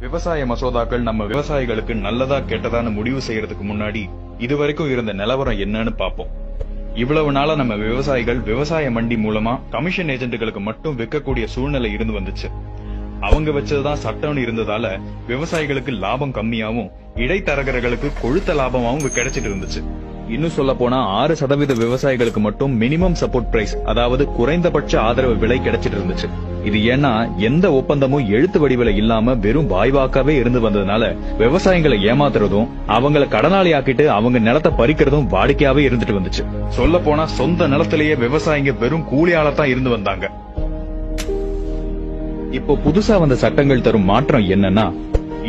விவசாய மசோதாக்கள் நம்ம விவசாயிகளுக்கு நல்லதா கெட்டதான்னு முடிவு செய்யறதுக்கு முன்னாடி இதுவரைக்கும் இருந்த நிலவரம் என்னன்னு பாப்போம் இவ்வளவு நாளா நம்ம விவசாயிகள் விவசாய மண்டி மூலமா கமிஷன் ஏஜென்ட்டுகளுக்கு மட்டும் விற்கக்கூடிய சூழ்நிலை இருந்து வந்துச்சு. அவங்க வச்சதுதான் சட்டம்னு இருந்ததால விவசாயிகளுக்கு லாபம் கம்மியாவும் இடைத்தரகர்களுக்கு கொழுத்த லாபமாவும் கிடைச்சிட்டு இருந்துச்சு. இன்னும் சொல்ல போனா ஆறு சதவீத விவசாயிகளுக்கு மட்டும் மினிமம் சப்போர்ட் பிரைஸ் அதாவது குறைந்தபட்ச ஆதரவு விலை கிடைச்சிட்டு இருந்துச்சு. இது ஏன்னா எந்த ஒப்பந்தமும் எழுத்து வடிவில இல்லாம வெறும் வாய்வாக்காவே இருந்து வந்ததுனால விவசாயிகளை ஏமாத்துறதும் அவங்கள கடனாளி ஆக்கிட்டு அவங்க நிலத்தை பறிக்கிறதும் வாடிக்கையாவே இருந்துட்டு வந்துச்சு. சொல்ல போனா சொந்த நிலத்திலேயே விவசாயிங்க வெறும் கூலியால தான் இருந்து வந்தாங்க. இப்போ புதுசா வந்த சட்டங்கள் தரும் மாற்றம் என்னன்னா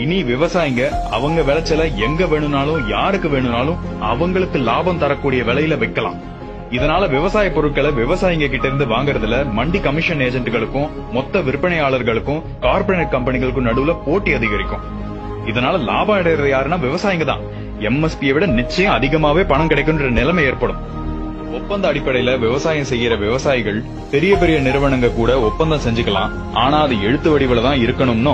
இனி விவசாயிங்க அவங்க விளைச்சல எங்க வேணும்னாலும் யாருக்கு வேணும்னாலும் அவங்களுக்கு லாபம் தரக்கூடிய விலையில வைக்கலாம். இதனால விவசாய பொருட்களை விவசாயிங்க கிட்ட இருந்து வாங்குறதுல மண்டி கமிஷன் ஏஜென்ட்களுக்கும் மொத்த விற்பனையாளர்களுக்கும் கார்பரேட் கம்பெனிகளுக்கும் நடுவுல போட்டி அதிகரிக்கும். இதனால லாபம் அடைறது யாருன்னா விவசாயிங்க தான். எம்எஸ்பியை விட நிச்சயம் அதிகமாவே பணம் கிடைக்கும் நிலைமை ஏற்படும். ஒப்பந்த அடிப்படையில விவசாயம் செய்யற விவசாயிகள் பெரிய பெரிய நிறுவனங்க கூட ஒப்பந்தம் செஞ்சுக்கலாம். ஆனா அது எழுத்து வடிவில தான் இருக்கணும்னோ?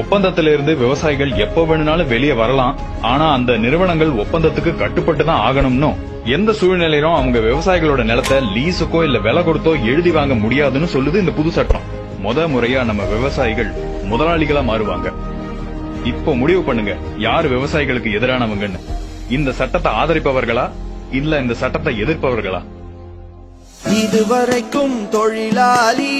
ஒப்பந்தத்தில இருந்து விவசாயிகள் எப்ப வேணும்னாலும் வெளியே வரலாம். ஆனா அந்த நிறுவனங்கள் ஒப்பந்தத்துக்கு கட்டுப்பட்டு தான் ஆகணும்னோ? எந்த சூழ்நிலையிலும் அவங்க விவசாயிகளோட நிலத்தை லீஸுக்கோ இல்ல விலை கொடுத்தோ எழுதி வாங்க முடியாதுன்னு சொல்லுது இந்த புது சட்டம். முத முறையா நம்ம விவசாயிகள் முதலாளிகளா மாறுவாங்க. இப்போ முடிவு பண்ணுங்க யார் விவசாயிகளுக்கு எதிரானவங்கன்னு. இந்த சட்டத்தை ஆதரிப்பவர்களா? இல்ல இந்த சட்டத்தை எதிர்ப்பவர்களா? இதுவரைக்கும் தொழிலாளி